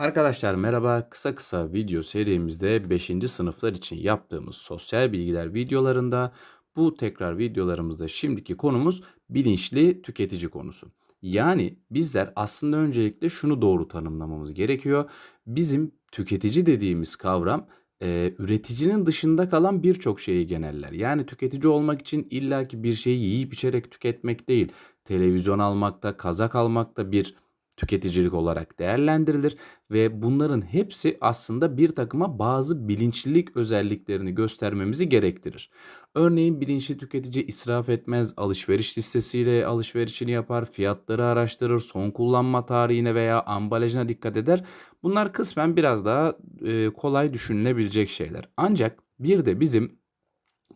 Arkadaşlar merhaba. Kısa kısa video serimizde 5. sınıflar için yaptığımız sosyal bilgiler videolarında bu tekrar videolarımızda şimdiki konumuz bilinçli tüketici konusu. Yani bizler aslında öncelikle şunu doğru tanımlamamız gerekiyor. Bizim tüketici dediğimiz kavram e, üreticinin dışında kalan birçok şeyi geneller. Yani tüketici olmak için illaki bir şeyi yiyip içerek tüketmek değil. Televizyon almakta, kazak almakta bir tüketicilik olarak değerlendirilir ve bunların hepsi aslında bir takıma bazı bilinçlilik özelliklerini göstermemizi gerektirir. Örneğin bilinçli tüketici israf etmez, alışveriş listesiyle alışverişini yapar, fiyatları araştırır, son kullanma tarihine veya ambalajına dikkat eder. Bunlar kısmen biraz daha e, kolay düşünülebilecek şeyler. Ancak bir de bizim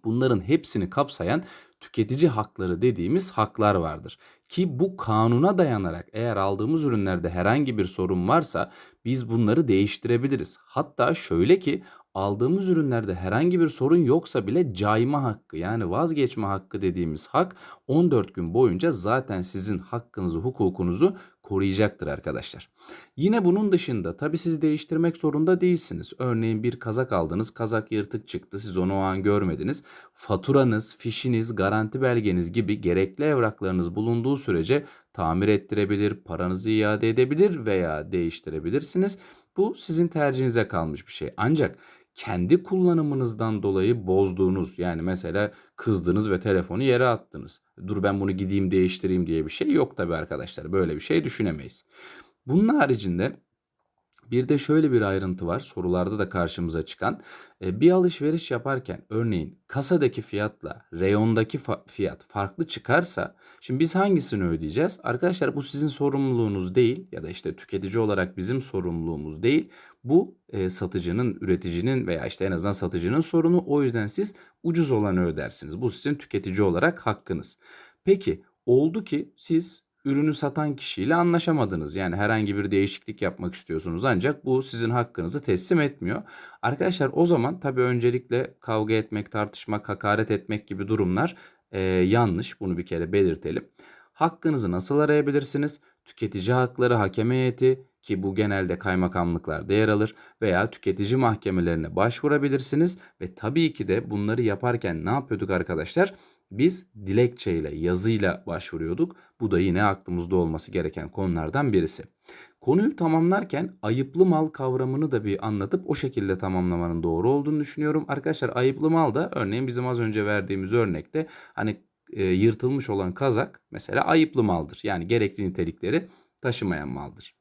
bunların hepsini kapsayan tüketici hakları dediğimiz haklar vardır. Ki bu kanuna dayanarak eğer aldığımız ürünlerde herhangi bir sorun varsa biz bunları değiştirebiliriz. Hatta şöyle ki aldığımız ürünlerde herhangi bir sorun yoksa bile cayma hakkı yani vazgeçme hakkı dediğimiz hak 14 gün boyunca zaten sizin hakkınızı, hukukunuzu koruyacaktır arkadaşlar. Yine bunun dışında tabi siz değiştirmek zorunda değilsiniz. Örneğin bir kazak aldınız, kazak yırtık çıktı, siz onu o an görmediniz. Faturanız, fişiniz, garanti belgeniz gibi gerekli evraklarınız bulunduğu sürece tamir ettirebilir, paranızı iade edebilir veya değiştirebilirsiniz. Bu sizin tercihinize kalmış bir şey. Ancak kendi kullanımınızdan dolayı bozduğunuz yani mesela kızdınız ve telefonu yere attınız. Dur ben bunu gideyim değiştireyim diye bir şey yok tabii arkadaşlar. Böyle bir şey düşünemeyiz. Bunun haricinde bir de şöyle bir ayrıntı var sorularda da karşımıza çıkan. E, bir alışveriş yaparken örneğin kasadaki fiyatla reyondaki fiyat farklı çıkarsa şimdi biz hangisini ödeyeceğiz? Arkadaşlar bu sizin sorumluluğunuz değil ya da işte tüketici olarak bizim sorumluluğumuz değil. Bu e, satıcının, üreticinin veya işte en azından satıcının sorunu. O yüzden siz ucuz olanı ödersiniz. Bu sizin tüketici olarak hakkınız. Peki oldu ki siz ürünü satan kişiyle anlaşamadınız. Yani herhangi bir değişiklik yapmak istiyorsunuz ancak bu sizin hakkınızı teslim etmiyor. Arkadaşlar o zaman tabii öncelikle kavga etmek, tartışmak, hakaret etmek gibi durumlar e, yanlış. Bunu bir kere belirtelim. Hakkınızı nasıl arayabilirsiniz? Tüketici hakları hakem heyeti ki bu genelde kaymakamlıklarda yer alır veya tüketici mahkemelerine başvurabilirsiniz ve tabii ki de bunları yaparken ne yapıyorduk arkadaşlar? Biz dilekçeyle, yazıyla başvuruyorduk. Bu da yine aklımızda olması gereken konulardan birisi. Konuyu tamamlarken ayıplı mal kavramını da bir anlatıp o şekilde tamamlamanın doğru olduğunu düşünüyorum. Arkadaşlar ayıplı mal da örneğin bizim az önce verdiğimiz örnekte hani e, yırtılmış olan kazak mesela ayıplı maldır. Yani gerekli nitelikleri taşımayan maldır.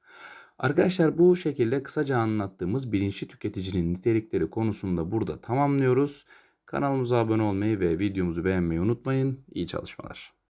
Arkadaşlar bu şekilde kısaca anlattığımız bilinçli tüketicinin nitelikleri konusunda burada tamamlıyoruz. Kanalımıza abone olmayı ve videomuzu beğenmeyi unutmayın. İyi çalışmalar.